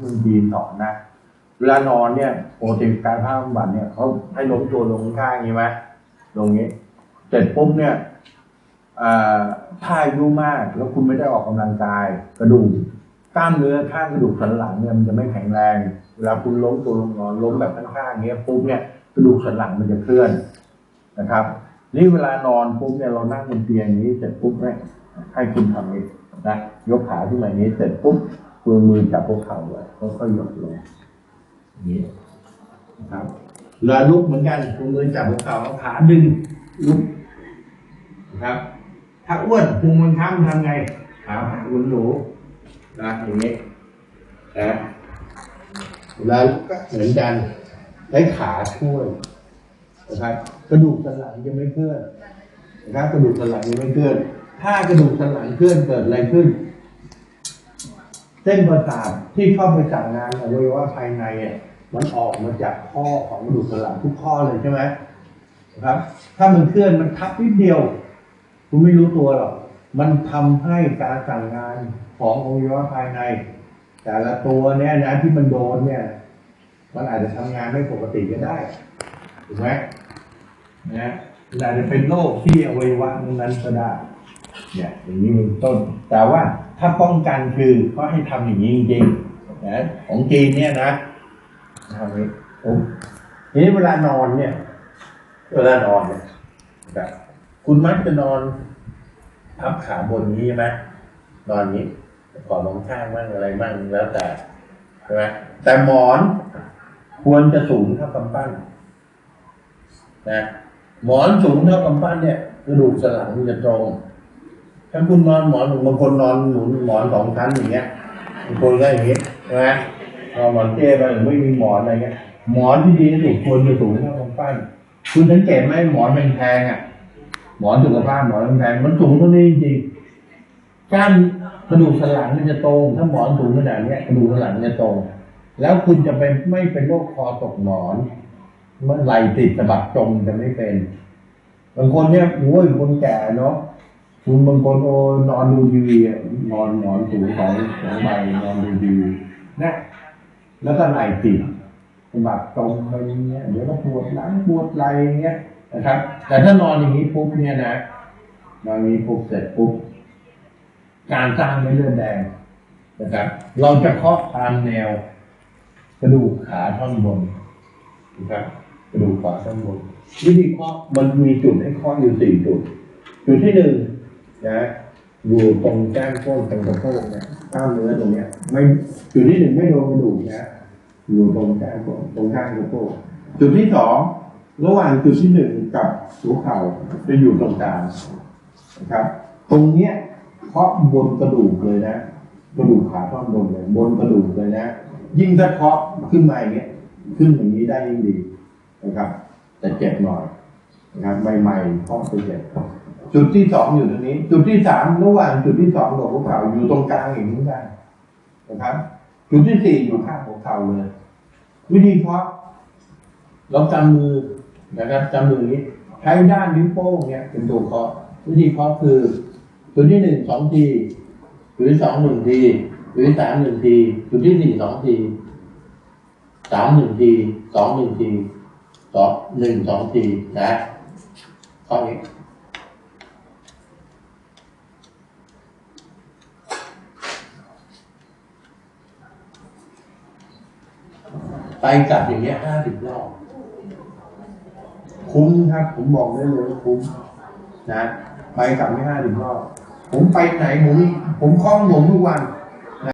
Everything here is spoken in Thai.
เมืองจีนสอนนะเวลานอนเนี่ยปกติการภาพบำบัดเนี่ยเขาให้ล้มตัวลงข้างอย่างนี้ไหมลงนี้ เสร็จปุ๊บเนี่ยอ่าถ้าอายุมากแล้วคุณไม่ได้ออกกำลังกาย กระดูกกล้ามเนื้อข้างกระดูกสันหลังเนี่ยมันจะไม่แข็งแรง เวลาคุณล้มตัวลงนอนล้มแบบข้างๆงเงี้ยปุ๊บเนี่ยกระดูกสันหลังมันจะเคลื่อนนะครับ นี่เวลานอนปุ๊บเนี่ยเรานั่งบนเตียงนี้เสร็จปุ๊บเนี่ยให้คุณทำนี้นะยกขาขึ้นมางนี้เสร็จปุ๊บ มือมือจับพวกเข่าไว้ค่อยๆหยดลงอย่างนี้นะครับเวลาลุกเหมือนกันคุณมือจับพวกเข่าเอาขาดึงลุกนะครับ ถ้าอ้วนพุงมันค้ำทำไงขาหุนหนูนะอย่างนี้นะเวลาลุกก็เหมือนกันใช้ขาช่วยนะครับกระดูกสันหลังยังไม่เคลื่อนนะครับกระดูกสันหลังยังไม่เคลื่อน ถ้ากระดูกสันหลังเคลื่อนเกิดอะไรขึ้น เส้นประสาทที่เข้าไปสั่งงานอวัยวะภายในอะมันออกมาจากข้อของกระดูกสันหลังทุกข้อเลยใช่ไหมครับ ถ้ามันเคลื่อนมันทับนิดเดียว คุณไม่รู้ตัวหรอก มันทำให้การสั่งงานของอวัยวะภายใน แต่ละตัวเนี่ยนะที่มันโดนเนี่ย มันอาจจะทำงานไม่ปกติก็ได้ถูกไหมนะมันอาจจะเป็นโรคที่อวัยวะนั้นก็ได้เนี่ยอย่างนี้เป็นต้น แต่ว่าถ้าป้องกันคือเขาให้ทำอย่างนี้จริงๆนะของจีนเนี่ยนะทำนี้ทีนี้เวลานอนเนี่ย เวลานอนเนี่ยแบบคุณมักจะนอนพับขาบนนี้ใช่ไหมนอนนี้ก่อนลงข้างมั่งอะไรมั่งแล้วแต่ใช่ไหมแต่หมอนควรจะสูงเท่ากำปั้นนะหมอนสูงเท่ากำปั้นเนี่ยกระดูกสันหลังมันจะตรง ถ้าคุณนอนหมอนบางคนนอนหนุนหมอนสองชั้นอย่างเงี้ยบางคนก็อย่างเงี้ใช่ไหมนอนหมอนเตี้ยไปหรือไม่มีหมอนอะไรเงี้ย หมอนที่ดีที่สุดควรจะสูงเท่ากำปั้นคุณสังเกตไหมหมอนแพงๆอะ หมอนสุขภาพหมอนแพงมันสูงเท่านี้จริงๆกล้ามกระดูกสันหลังมันจะตรง ถ้าหมอนสูงขนาดเนี้ยกระดูกสันหลังจะตรง แล้วคุณจะเป็นไม่เป็นโรคคอตกหมอนเมื่อไหลติดสะบักจมจะไม่เป็น บางคนเนี่ยโอ้ยคนแก่เนาะ คุณบางคนโอนอนดูทีวีอะนอนนอนสูงสองสองใบนอนดูทีวีนะแล้วก็ไหล่ติดสะบักตรงไปอย่างเงี้ยเดี๋ยวก็ปวดหลังปวดไหล่เงี้ยนะครับ แต่ถ้านอนอย่างนี้ปุ๊บเนี่ยนะนอนนี้ปุ๊บเสร็จปุ๊บการสร้างเม็ดเลือดแดงนะครับ เราจะเคาะตามแนว กระดูกขาท่อนบนนะครับกระดูกขาท่อนบนวิธีเคาะมันมีจุดให้เคาะอยู่สี่จุด จุดที่หนึ่ง นะอยู่ตรงแก้มก้นตรงกระโปงเนี่ยกล้ามเนื้อตรงเนี้ย ไม่จุดที่หนึ่งไม่โดนกระดูกนะอยู่ตรงแก้มก้นตรงข้างกระโปงจุดที่สองระหว่างจุดที่หนึ่งกับหัวเข่าจะอยู่ตรงกลางนะครับ ตรงเนี้ยเคาะบนกระดูกเลยนะกระดูกขาท่อนบนเลยบนกระดูกเลยนะ ยิ่งถ้าเคาะขึ้นมาอย่างเงี้ยขึ้นอย่างนี้ได้ยิ่งดีนะครับ แต่เจ็บหน่อยนะครับใหม่ๆข้อไปเจ็ด จุดที่สองอยู่ตรงนี้ จุดที่สามระหว่างจุดที่สองกับหัวเข่าอยู่ตรงกลางอย่างนี้ได้นะครับ จุดที่สี่อยู่ข้างหัวเข่าเลย วิธีเคาะเราจำมือนะครับจำมือนี้ใช้ด้านนิ้วโป้งเนี่ยเป็นตัวเคาะวิธีเคาะคือ จุดที่หนึ่งสองทีจุดที่สองหนึ่งทีจุดที่สามหนึ่งทีจุดที่สี่สองทีสามหนึ่งทีสองหนึ่งทีสองหนึ่งสองทีนะข้อนี้ ไปกลับอย่างเงี้ยห้าสิบรอบคุ้มครับผมบอกได้เลยว่าคุ้มนะ ไปกลับไม่ห้าสิบรอบผมไปไหนผมผมคล้องผมทุกวัน